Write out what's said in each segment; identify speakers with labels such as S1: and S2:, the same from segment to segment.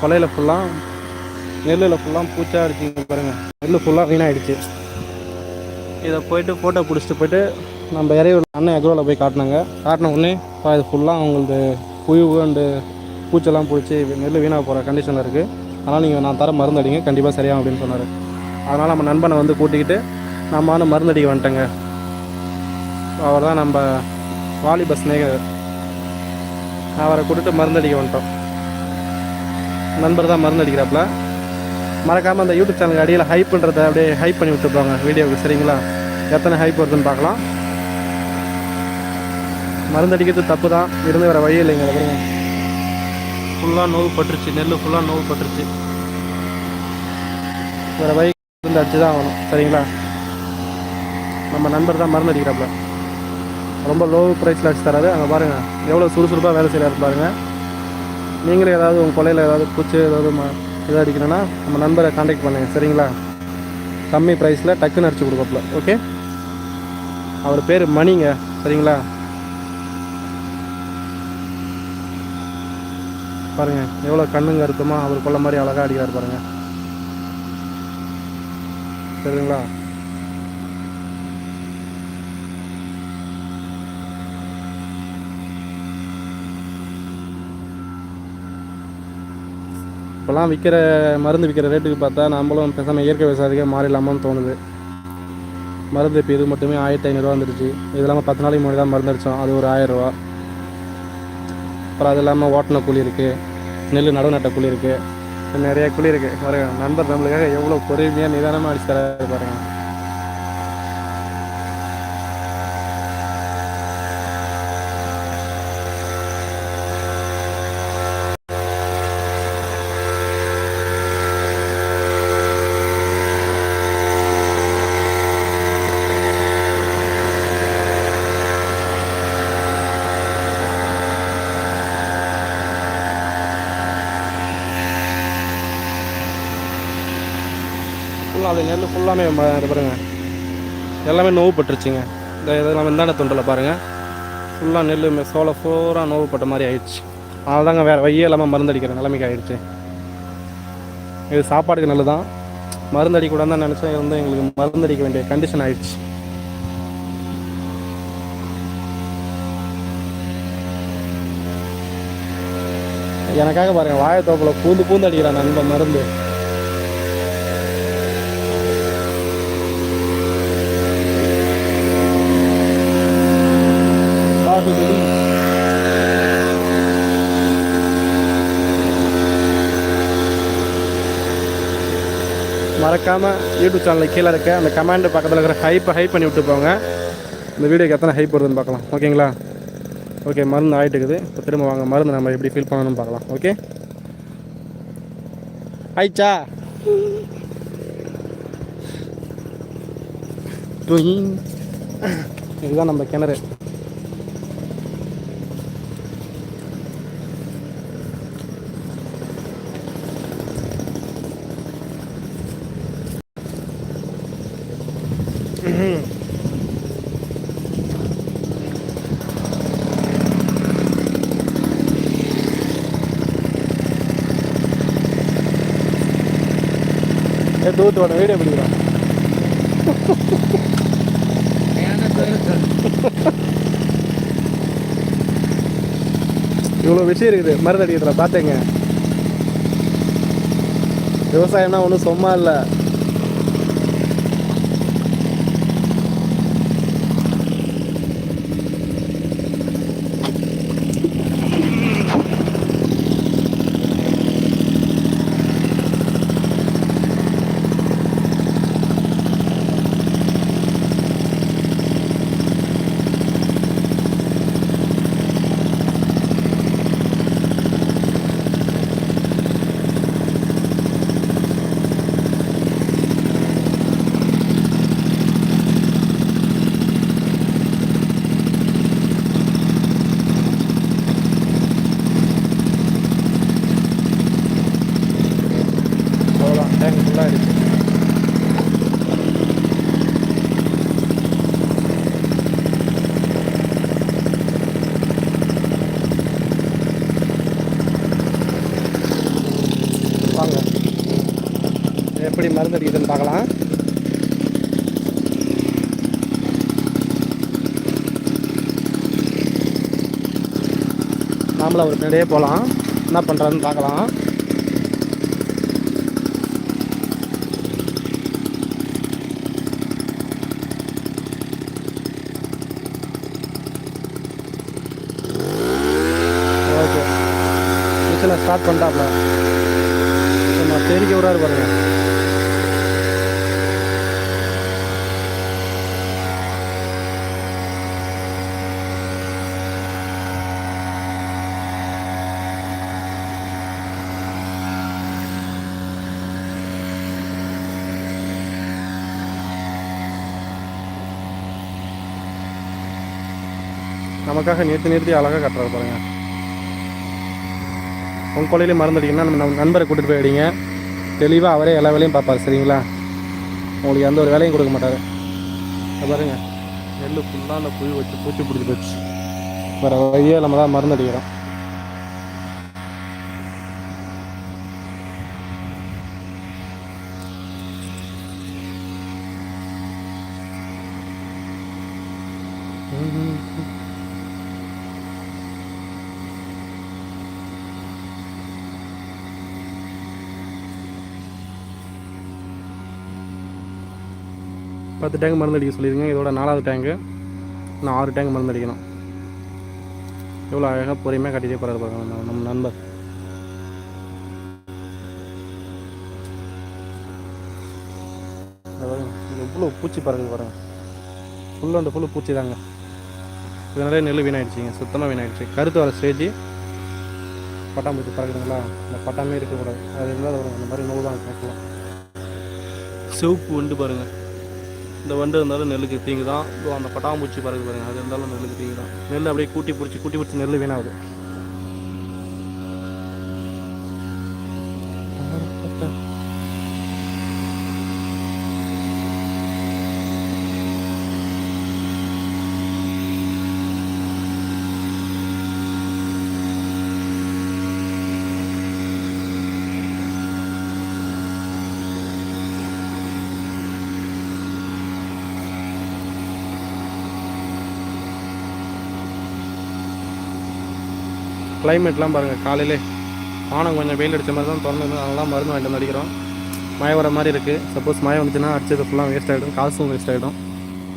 S1: கொலையில் ஃபுல்லாக நெல்லில் ஃபுல்லாக பூச்சா அடிச்சிங்க பாருங்கள் நெல் ஃபுல்லாக வீணாகிடுச்சு இதை போயிட்டு ஃபோட்டோ பிடிச்சிட்டு போயிட்டு நம்ம இறையூர் அண்ணன் எக்ரோவில் போய் காட்டினாங்க. காட்டின உடனே இது ஃபுல்லாக அவங்களது புயு அண்டு பூச்செல்லாம் பிடிச்சி நெல் வீணாக போகிற கண்டிஷனில் இருக்குது அதனால் நீங்கள் நான் தர மருந்து அடிங்க. கண்டிப்பாக சரியாகும் அப்படின்னு சொன்னார். அதனால் நம்ம நண்பனை வந்து கூட்டிக்கிட்டு நம்ம வந்து மருந்து அடிக்க வந்துட்டேங்க. அவர் தான் நம்ம வாலிப ஸ்நேகர் அவரை கூட்டிட்டு மருந்து அடிக்க வந்துட்டோம். நண்பர் தான் மருந்து அடிக்கிறாப்புல. மறக்காமல் அந்த யூடியூப் சேனலுக்கு அடியில் ஹைப் பண்ணுறத அப்படியே ஹைப் பண்ணி விட்டுருப்பாங்க வீடியோவுக்கு சரிங்களா? எத்தனை ஹைப் வருதுன்னு பார்க்கலாம். மருந்து அடிக்கிறது தப்பு தான். இருந்து வேறு வழி இல்லைங்க ஃபுல்லாக நோவு பட்டுருச்சு. நெல் ஃபுல்லாக நோவு பட்டுருச்சு. வேறு வழி இருந்து அடிச்சு தான் ஆகணும் சரிங்களா? நம்ம நண்பர் தான் மருந்து அடிக்கிறாப்புல. ரொம்ப லோ ப்ரைஸில் அடிச்சு தராரு. அங்கே பாருங்கள் எவ்வளோ சுறுசுறுப்பாக வேலை செய்கிறாரு பாருங்கள் நீங்களும் ஏதாவது உங்கள் கொலையில் ஏதாவது பூச்சி ஏதாவது ம இதாக அடிக்கணும்னா நம்ம நண்பரை காண்டாக்ட் பண்ணுங்கள் சரிங்களா? கம்மி ப்ரைஸில் டக்குன்னு அடிச்சு கொடுக்கப்பில் ஓகே அவர் பேர் மணிங்க சரிங்களா? பாருங்கள் எவ்வளோ கண்ணுங்க அறுத்தமா அவர் கொள்ள மாதிரி அழகாக அடிக்கிறார் பாருங்கள் சரிங்களா? இப்போலாம் விற்கிற மருந்து விற்கிற ரேட்டுக்கு பார்த்தா நம்மளும் பேசாமல் இயற்கை விவசாயத்துக்கே மாறிடலாமான்னு தோணுது. மருந்து இப்போ இது மட்டுமே ஆயிரத்தி ஐநூறுரூவா வந்துடுச்சு. இது இல்லாமல் பத்து நாளைக்கு முன்னாடி தான் மருந்து அடித்தோம் அது ஒரு ஆயிரரூவா அப்புறம் அது இல்லாமல் ஓட்டின கூலி இருக்குது நெல் நடவு நட்ட கூலி இருக்குது நிறைய கூலி இருக்குது பாருங்க நண்பர் நம்மளுக்காக எவ்வளோ பொறுமையாக நிதானமாக அடிச்சு தராது பாருங்கள் நாலு அது நெல் ஃபுல்லாமே பாருங்க. எல்லாமே நோவு பட்டுருச்சுங்க. இந்த இதெல்லாம் இந்தாண்ட தொண்டில் பாருங்கள் ஃபுல்லாக நெல் மெ- சோள ஃபோராக நோவு பட்ட மாதிரி ஆயிடுச்சு. அதனால தாங்க வேறு வையே இல்லாமல் மருந்து அடிக்கிற நிலைமைக்கு ஆயிடுச்சு. இது சாப்பாடுக்கு நல்லது தான் மருந்து அடிக்கூடாதுன்னு தான் நினச்சேன். இது வந்து எங்களுக்கு மருந்து அடிக்க வேண்டிய கண்டிஷன் ஆயிடுச்சு. எனக்காக பாருங்கள் வாழைத்தோப்பில் பூந்து பூந்து அடிக்கிறான் நண்பன் மருந்து மறக்காமல் யூடியூப் சேனலில் கீழே இருக்க அந்த கமெண்ட் பக்கத்தில் இருக்கிற ஹைப்பை ஹைப் பண்ணி விட்டு போங்க. இந்த வீடியோக்கு எத்தனை ஹைப் வருதுன்னு பார்க்கலாம். ஓகேங்களா ஓகே மருந்து ஆகிட்டு இருக்குது இப்போ திரும்ப வாங்க மருந்து நம்ம எப்படி ஃபீல் பண்ணணும்னு பார்க்கலாம். ஓகே ஆயிடுச்சா இதுதான் நம்ம கிணறு. ஏ தூத்து வீடியோ பிடிக்கிறோம் இவ்வளோ விஷயம் இருக்குது. மருந்து அடிக்கிறதுல பார்த்தேங்க விவசாயம்னா ஒன்றும் சும்மா இல்லை. எப்படி மருந்து அடிக்குதுன்னு பார்க்கலாம். நாமளும் அவர் பின்னாடியே போகலாம் என்ன பண்ணுறாருன்னு பார்க்கலாம். ஓகே. மிஷினை ஸ்டார்ட் பண்ணிட்டாப்ல. நம்ம தெரிக்க விடாரு பாருங்கள் நமக்காக நிறுத்தி நிறுத்தி அழகாக கட்டுறாரு பாருங்க. உங்கள் கொலையிலே மறந்துட்டீங்கன்னா நம்ம நண்பரை கூட்டிகிட்டு போய் அடிங்க. தெளிவாக அவரே எல்லா வேலையும் பார்ப்பார் சரிங்களா? உங்களுக்கு எந்த ஒரு வேலையும் கொடுக்க மாட்டார். இதை பாருங்க. நெல் ஃபுல்லாக அந்த புழு வச்சு பூச்சி பிடிச்சி போச்சு. வேறு வழியாக நம்ம தான் மருந்து அடிக்கிறோம் பத்து டேங்க் மருந்து அடிக்க சொல்லியிருக்கேன் இதோட நாலாவது டேங்கு இன்னும் ஆறு டேங்க் மருந்து அடிக்கணும் எவ்வளோ அழகாக பொறுமையாக கட்டிகிட்டே போகிறாரு பாருங்க நம்ம- நண்பர். எவ்வளோ பூச்சி பறக்குது பாருங்க. ஃபுல் அண்ட் ஃபுல்லு பூச்சி தாங்க. இதனாலே நெல் வீணாயிடுச்சிங்க. சுத்தமாக வீணாயிடுச்சு. கருத்து வர ஸ்டேஜ் பட்டாம்பூச்சி பறக்குதுங்களா? இந்த பட்டாமே இருக்கக்கூடாது. அது இருந்தால் அது இந்த மாதிரி நோவு தான் கேட்கலாம் சிவப்பு வந்து பாருங்கள் இந்த வண்டு இருந்தாலும் நெல்லுக்கு தீங்கு தான். அந்த பட்டாம்பூச்சி பறகு பாருங்கள் அது இருந்தாலும் நெல்லுக்கு தீங்கு தான். நெல் அப்படியே கூட்டி பிடிச்சி கூட்டி பிடிச்சி நெல் வீணாகுது. கிளைமேட்லாம் பாருங்கள் காலையிலே வானம் கொஞ்சம் வெயில் அடித்த மாதிரி தான் திறந்து அதெல்லாம் மருந்து வாங்கிட்டு வந்து அடிக்கிறோம். மழை வர மாதிரி இருக்குது சப்போஸ் மழை வந்துச்சுன்னா அடிச்சது ஃபுல்லாக வேஸ்ட் ஆகிடும் காசும் வேஸ்ட் ஆகிடும்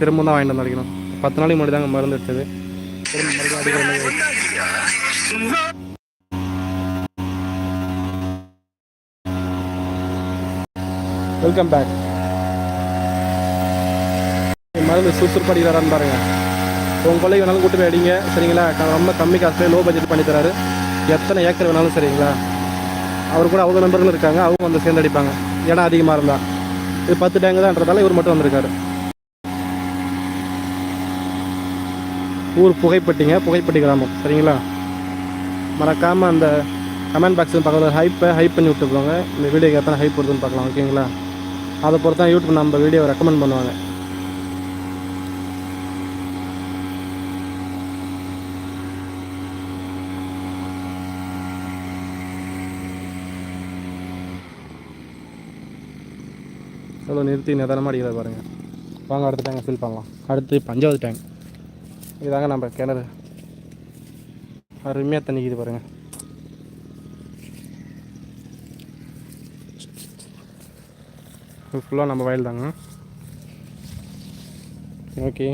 S1: திரும்ப தான் வாங்கிட்டு வந்து அடிக்கணும். பத்து நாளைக்கு முன்னாடி தாங்க மருந்து அடித்தது திரும்ப மருந்து அடிக்கிற மாதிரி வெல்கம் பேக் மருந்து சுறுசுறுப்படிக்கிறாரான்னு பாருங்கள் உங்கள் கொள்ளைக்கு வேணாலும் கூட்டு போய் அடிங்க சரிங்களா? க- ரொம்ப கம்மி காசுலேயே லோ பட்ஜெட் பண்ணி தராரு. எத்தனை ஏக்கர் வேணாலும் சரிங்களா அவர் கூட அவங்க நண்பர்கள் இருக்காங்க அவங்க வந்து சேர்ந்து அடிப்பாங்க. இடம் அதிகமாக இருந்தால் இது பத்து டேங்கு தான்ன்றதால இவர் மட்டும் வந்திருக்காரு. ஊர் புகைப்பட்டிங்க புகைப்பட்டி கிராமம் சரிங்களா? மறக்காமல் அந்த கமெண்ட் பாக்ஸில் பக்கத்தில் ஹைப்பை ஹைப் பண்ணி விட்டுருப்பாங்க இந்த வீடியோக்கு எத்தனை ஹைப் வருதுன்னு பார்க்கலாம் ஓகேங்களா அதை பொறுத்து தான் யூடியூப் நம்ம வீடியோவை ரெக்கமெண்ட் பண்ணுவாங்க. இவ்வளோ நிறுத்தி நிதானமாக அடிக்கிறத பாருங்கள் வாங்க அடுத்த டேங்கை ஃபில் பண்ணலாம். அடுத்து பஞ்சாவது டேங்க் இதாங்க நம்ம கிணறு. அருமையாக தண்ணிக்குது பாருங்கள் ஃபுல்லாக நம்ம வயல் தாங்க ஓகே.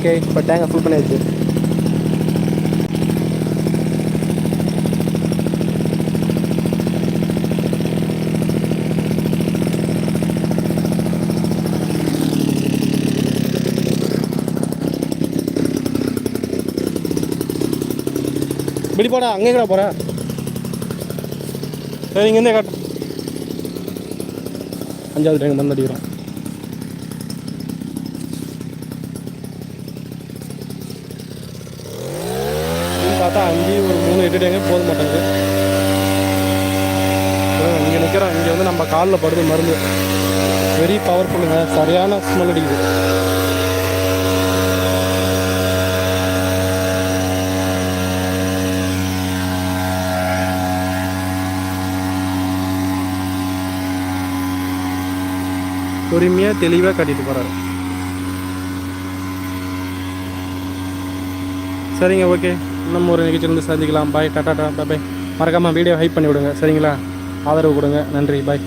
S1: ஓகே இப்போ டேங்கை ஃபுல் பண்ணியாச்சு இப்படி போடா அங்கே கூட போகிறேன் சரி இங்கேருந்தே காட்டு. அஞ்சாவது டேங்க் மருந்து பார்த்தா அங்கேயும் ஒரு மூணு எட்டு டேங்க போக மாட்டேங்குது இங்கே நிற்கிறோம் இங்கே வந்து நம்ம காலில் படுது மருந்து. வெரி பவர்ஃபுல்லுங்க சரியான ஸ்மெல் அடிக்குது. பொறுமையாக தெளிவாக கட்டிட்டு போகிறாரு சரிங்க ஓகே இன்னும் ஒரு நிகழ்ச்சியிலேருந்து சந்திக்கலாம். பாய் டாடா டா பை மறக்காமல் வீடியோ ஹைப் பண்ணி விடுங்க சரிங்களா? ஆதரவு கொடுங்க. நன்றி. பாய்